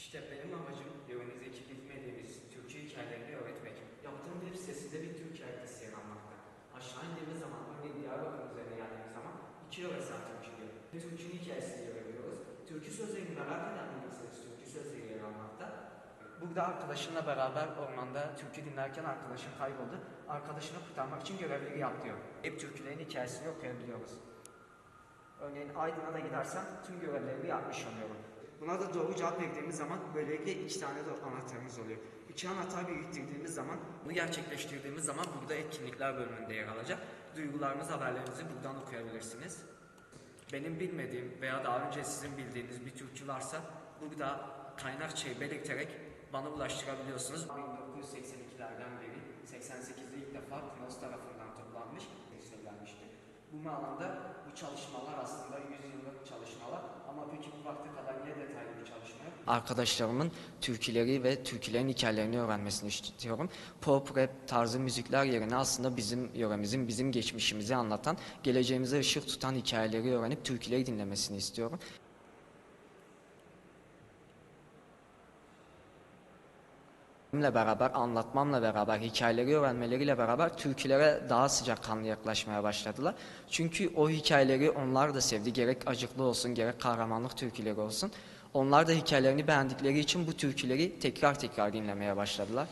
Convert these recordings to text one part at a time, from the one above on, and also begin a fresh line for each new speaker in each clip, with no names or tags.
İşte benim amacım yörenize hiç bilmediğimiz türkü hikayelerini öğretmek. Yaptığım bir sesinde bir türkü haritası yer. Aşağı indiğimiz zaman örneğin Diyarbakır üzerine geldiğimiz zaman iki yöresel türkü diyor. Biz türkünün hikayesini öğreniyoruz. Türkü sözlerini beraber anlamalısınız. Türkü sözleri yer. Burada arkadaşınla beraber ormanda türkü dinlerken arkadaşın kayboldu. Arkadaşını kurtarmak için görevleri yap diyor. Hep türkülerin hikayesini okuyabiliyoruz. Örneğin Aydın'a da gidersen tüm görevlerimi yapmış oluyorum. Buna da doğru cevap verdiğimiz zaman böylelikle iki tane de anahtarımız oluyor. İki anahtar biriktirdiğimiz zaman, bunu gerçekleştirdiğimiz zaman burada etkinlikler bölümünde yer alacak. Duygularınız, haberlerinizi buradan okuyabilirsiniz. Benim bilmediğim veya daha önce sizin bildiğiniz bir türkü varsa burada kaynakçayı belirterek bana ulaştırabiliyorsunuz. 1982'lerden beri 88'de ilk defa Knos tarafından toplanmış. Bu alanda bu çalışmalar aslında 100 yıllık çalışmalar ama peki bu vakte kadar niye detaylı bir çalışma yok? Arkadaşlarımın türküleri ve türkülerin hikayelerini öğrenmesini istiyorum. Pop, rap tarzı müzikler yerine aslında bizim yöremizin, bizim geçmişimizi anlatan, geleceğimize ışık tutan hikayeleri öğrenip türküleri dinlemesini istiyorum. Beraber, anlatmamla beraber, hikayeleri öğrenmeleriyle beraber türkülere daha sıcakkanlı yaklaşmaya başladılar. Çünkü o hikayeleri onlar da sevdi. Gerek acıklı olsun, gerek kahramanlık türküleri olsun. Onlar da hikayelerini beğendikleri için bu türküleri tekrar tekrar dinlemeye başladılar.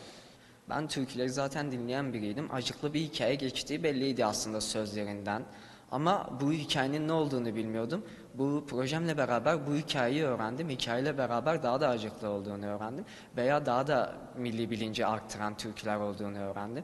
Ben türküleri zaten dinleyen biriydim. Acıklı bir hikaye geçtiği belliydi aslında sözlerinden. Ama bu hikayenin ne olduğunu bilmiyordum. Bu projemle beraber bu hikayeyi öğrendim. Hikayeyle beraber daha da acıklı olduğunu öğrendim. Veya daha da milli bilinci arttıran türküler olduğunu öğrendim.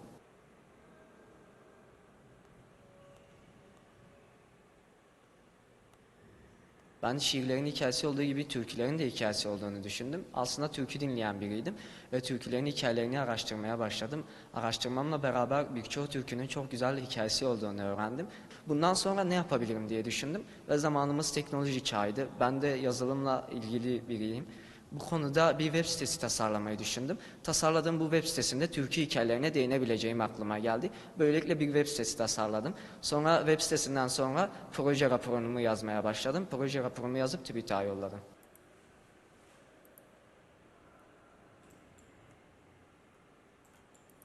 Ben şiirlerin hikayesi olduğu gibi türkülerin de hikayesi olduğunu düşündüm. Aslında türkü dinleyen biriydim ve türkülerin hikayelerini araştırmaya başladım. Araştırmamla beraber birçok türkünün çok güzel hikayesi olduğunu öğrendim. Bundan sonra ne yapabilirim diye düşündüm ve zamanımız teknoloji çağıydı. Ben de yazılımla ilgili biriyim. Bu konuda bir web sitesi tasarlamayı düşündüm. Tasarladığım bu web sitesinde türkü hikayelerine değinebileceğim aklıma geldi. Böylelikle bir web sitesi tasarladım. Sonra web sitesinden sonra proje raporumu yazmaya başladım. Proje raporumu yazıp TÜBİTAK'a yolladım.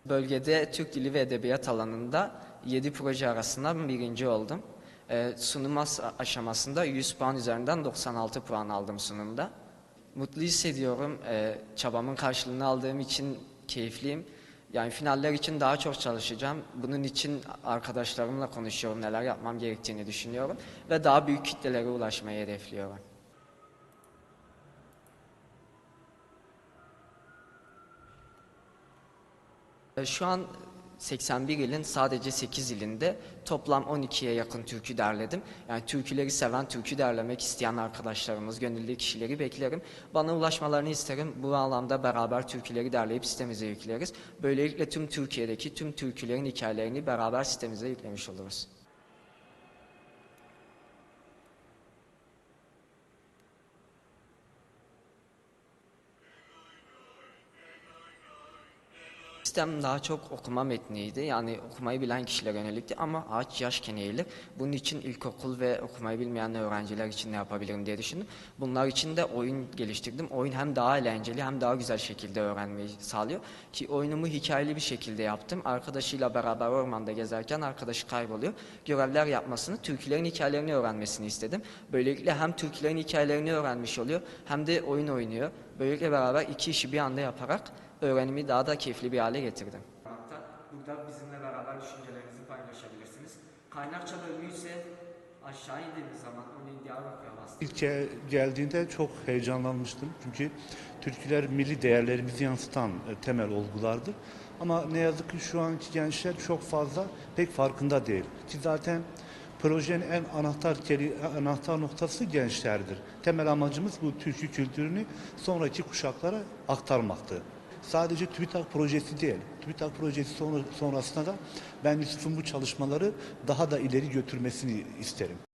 Bölgede Türk Dili ve Edebiyat alanında 7 proje arasından birinci oldum. Ee, sunum as- aşamasında 100 puan üzerinden 96 puan aldım sunumda. Mutlu hissediyorum. Ee, çabamın karşılığını aldığım için keyifliyim. Yani finaller için daha çok çalışacağım. Bunun için arkadaşlarımla konuşuyorum. Neler yapmam gerektiğini düşünüyorum. Ve daha büyük kitlelere ulaşmayı hedefliyorum. Ee, Şu an 81 ilin sadece 8 ilinde toplam 12'ye yakın türkü derledim. Yani türküleri seven, türkü derlemek isteyen arkadaşlarımız, gönüllü kişileri beklerim. Bana ulaşmalarını isterim. Bu alanda beraber türküleri derleyip sitemize yükleriz. Böylelikle tüm Türkiye'deki tüm türkülerin hikayelerini beraber sitemize yüklemiş oluruz. Sistem daha çok okuma metniydi. Yani okumayı bilen kişilere yönelikti ama ağaç yaşken eğilir. Bunun için ilkokul ve okumayı bilmeyen öğrenciler için ne yapabilirim diye düşündüm. Bunlar için de oyun geliştirdim. Oyun hem daha eğlenceli hem daha güzel şekilde öğrenmeyi sağlıyor. Ki oyunumu hikayeli bir şekilde yaptım. Arkadaşıyla beraber ormanda gezerken arkadaşı kayboluyor. Görevler yapmasını, türkülerin hikayelerini öğrenmesini istedim. Böylelikle hem türkülerin hikayelerini öğrenmiş oluyor hem de oyun oynuyor. Böylelikle beraber iki işi bir anda yaparak öğrenimi daha da keyifli bir hale getirdim. Burada bizimle beraber düşüncelerinizi paylaşabilirsiniz. Kaynakça bölümü ise aşağı indiğiniz zaman örneğin Diyarbakır'a bastım.
İlk ge- geldiğinde çok heyecanlanmıştım. Çünkü türküler milli değerlerimizi yansıtan e, temel olgulardır. Ama ne yazık ki şu anki gençler çok fazla pek farkında değil. Ki zaten projenin en anahtar keli, anahtar noktası gençlerdir. Temel amacımız bu türkü kültürünü sonraki kuşaklara aktarmaktı. Sadece TÜBİTAK projesi değil. TÜBİTAK projesi sonra, sonrasında da ben Yusuf'un bu çalışmaları daha da ileri götürmesini isterim.